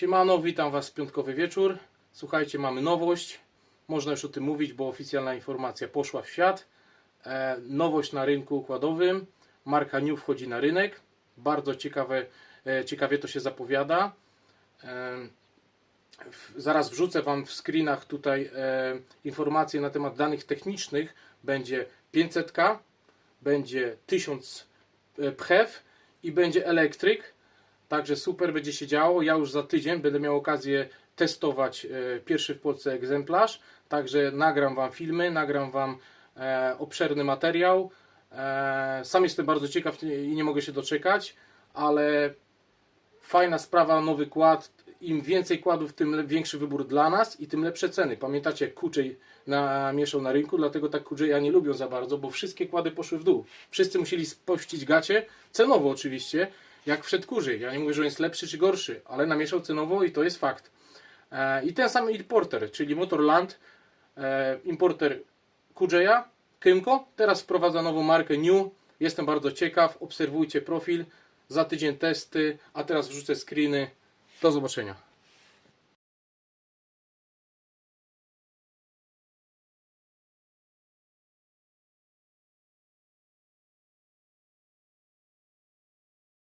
Siemano, witam Was w piątkowy wieczór. Słuchajcie, mamy nowość. Można już o tym mówić, bo oficjalna informacja poszła w świat. E, nowość na rynku układowym. Marka New wchodzi na rynek. Bardzo ciekawe, e, ciekawie to się zapowiada. E, w- zaraz wrzucę Wam w screenach tutaj e, informacje na temat danych technicznych. Będzie 500K, będzie 1000 e, pchew i będzie elektryk. Także super będzie się działo. Ja już za tydzień będę miał okazję testować e, pierwszy w Polsce egzemplarz. Także nagram Wam filmy, nagram Wam e, obszerny materiał. E, sam jestem bardzo ciekaw i nie mogę się doczekać, ale fajna sprawa, nowy kład. Im więcej kładów, tym większy wybór dla nas i tym lepsze ceny. Pamiętacie, jak Kuczej namieszał na rynku, dlatego tak Kuczeja nie lubią za bardzo, bo wszystkie kłady poszły w dół. Wszyscy musieli spościć gacie, cenowo oczywiście, jak wszedł Kurzej. Ja nie mówię, że on jest lepszy czy gorszy, ale namieszał cenowo i to jest fakt. E, I ten sam importer, czyli Motorland, e, importer Kujeya, Kymco, teraz wprowadza nową markę New. Jestem bardzo ciekaw, obserwujcie profil, za tydzień testy, a teraz wrzucę screeny. Do zobaczenia.